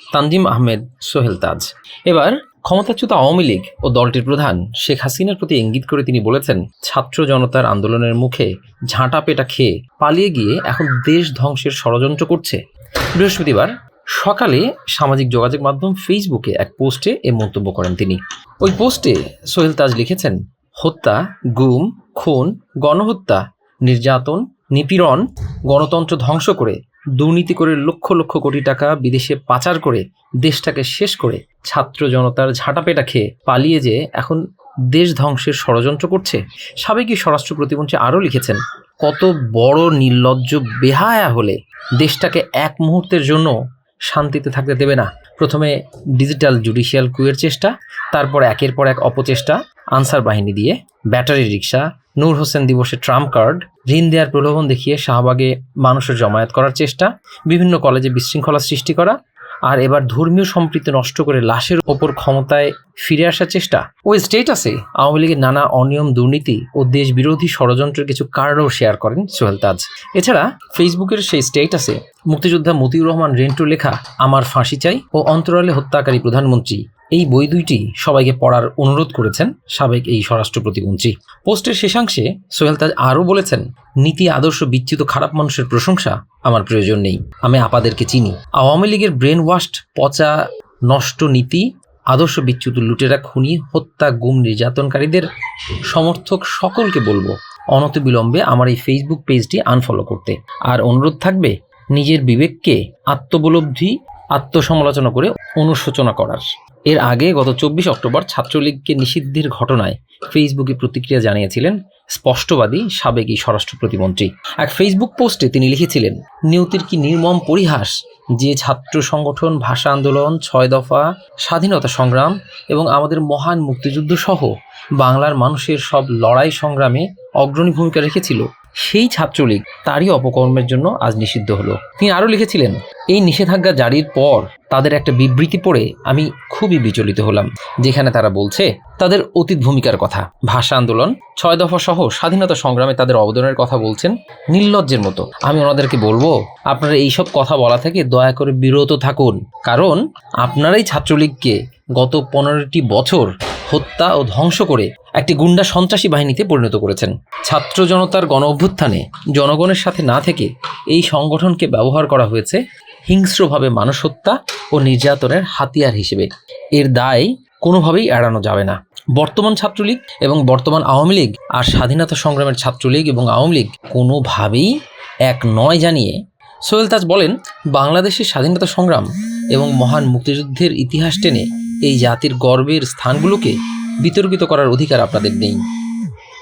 তানজিম আহমেদ, সোহেল তাজ। এবার ক্ষমতাচ্যুত আওয়ামী লীগ ও দলটির প্রধান শেখ হাসিনার প্রতি ইঙ্গিত করে তিনি বলেছেন, ছাত্র জনতার আন্দোলনের মুখে ঝাঁটা পেটা খেয়ে পালিয়ে গিয়ে এখন দেশ ধ্বংসের ষড়যন্ত্র করছে। বৃহস্পতিবার সকালে সামাজিক যোগাযোগ মাধ্যম ফেসবুকে এক পোস্টে এ মন্তব্য করেন তিনি। ওই পোস্টে সোহেল তাজ লিখেছেন, হত্যা, গুম, খুন, গণহত্যা, নির্যাতন, নিপীড়ন, গণতন্ত্র ধ্বংস করে দুর্নীতি করে লক্ষ লক্ষ কোটি টাকা বিদেশে পাচার করে দেশটাকে শেষ করে ছাত্র জনতার ঝাঁটাপেটা খেয়ে পালিয়ে যে এখন দেশ ধ্বংসের ষড়যন্ত্র করছে, সাবেকই স্বরাষ্ট্র প্রতিমন্ত্রী আরও লিখেছেন, কত বড় নির্লজ্জ বেহায়া হলে দেশটাকে এক মুহূর্তের জন্য শান্তিতে থাকতে দেবে না। প্রথমে ডিজিটাল জুডিশিয়াল কুয়ের চেষ্টা, তারপর একের পর এক অপচেষ্টা আনসার বাহিনী দিয়ে ব্যাটারি রিক্সা নূর হোসেন দিবসে ট্রাম্প কার্ড, ঋণ দেওয়ার প্রলোভন দেখিয়ে শাহবাগে মানুষের জমায়েত করার চেষ্টা, বিভিন্ন কলেজে বিশৃঙ্খলা সৃষ্টি করা, আর এবার ধর্মীয় সম্প্রীতি নষ্ট করে লাশের ওপর ক্ষমতায় ফিরে আসার চেষ্টা। ওই স্টেটাসে আওয়ামী লীগের নানা অনিয়ম, দুর্নীতি ও দেশ বিরোধী ষড়যন্ত্রের কিছু কার্ডও শেয়ার করেন সোহেল তাজ। এছাড়া ফেসবুকের সেই স্টেটাসে মুক্তিযোদ্ধা মতিউর রহমান রেন্টু লেখা, আমার ফাঁসি চাই ও অন্তরালে হত্যাকারী প্রধানমন্ত্রী এই বই দুইটি সবাইকে পড়ার অনুরোধ করেছেন সাবেক এই স্বরাষ্ট্র প্রতিমন্ত্রী। পোস্টের শেষাংশে সোহেল তাজ আরও বলেছেন, নীতি, আদর্শ, বিচ্যুত, খারাপ মানুষের প্রশংসা আমার প্রয়োজন নেই। আমি আপাদেরকে চিনি। আওয়ামী লীগের ব্রেন ওয়াশড পচা নষ্ট নীতি, আদর্শ, বিচ্যুত লুটেরা, খুনি, হত্যা, গুম নির্যাতনকারীদের সমর্থক সকলকে বলব অনতিবিলম্বে আমার এই ফেসবুক পেজটি আনফলো করতে। আর অনুরোধ থাকবে, নিজের বিবেককে আত্মবলব্ধি আত্মসমালোচনা করে অনুশোচনা করার। এর আগে গত চব্বিশ অক্টোবর ছাত্রলীগকে নিষিদ্ধের ঘটনায় ফেসবুকে প্রতিক্রিয়া জানিয়েছিলেন স্পষ্টবাদী সাবেক এই স্বরাষ্ট্র প্রতিমন্ত্রী। এক ফেসবুক পোস্টে তিনি লিখেছিলেন, নিয়তির কি নির্মম পরিহাস যে ছাত্র সংগঠন, ভাষা আন্দোলন, ছয় দফা, স্বাধীনতা সংগ্রাম এবং আমাদের মহান মুক্তিযুদ্ধ সহ বাংলার মানুষের সব লড়াই সংগ্রামে অগ্রণী ভূমিকা রেখেছিল সেই ছাত্রলীগ তারই অপকর্মের জন্য আজ নিষিদ্ধ হলো। তিনি আরও লিখেছিলেন, এই নিষেধাজ্ঞা জারির পর তাদের একটা বিবৃতি পড়ে আমি খুবই বিচলিত হলাম, যেখানে তারা বলছে, তাদের অতীত ভূমিকার কথা। ভাষা আন্দোলন, ছয় দফা সহ স্বাধীনতা সংগ্রামে তাদের অবদানের কথা বলছেন নির্লজ্জের মতো। আমি ওনাদেরকে বলব, আপনারা এইসব কথা বলা থেকে দয়া করে বিরত থাকুন, কারণ আপনারাই ছাত্রলীগকে গত পনেরোটি বছর হত্যা ও ধ্বংস করে একটি গুন্ডা সন্ত্রাসী বাহিনীতে পরিণত করেছেন। ছাত্র জনতার গণ অভ্যুত্থানে জনগণের সাথে না থেকে এই সংগঠনকে ব্যবহার করা হয়েছে হিংস্রভাবে মানুষ হত্যা ও নির্যাতনের হাতিয়ার হিসেবে। এর দায় কোনোভাবেই এড়ানো যাবে না। বর্তমান ছাত্রলীগ এবং বর্তমান আওয়ামী লীগ আর স্বাধীনতা সংগ্রামের ছাত্রলীগ এবং আওয়ামী লীগ কোনোভাবেই এক নয় জানিয়ে সোহেল তাজ বলেন, বাংলাদেশের স্বাধীনতা সংগ্রাম এবং মহান মুক্তিযুদ্ধের ইতিহাস টেনে এই জাতির গর্বের স্থানগুলোকে বিতর্কিত করার অধিকার আপনাদের নেই।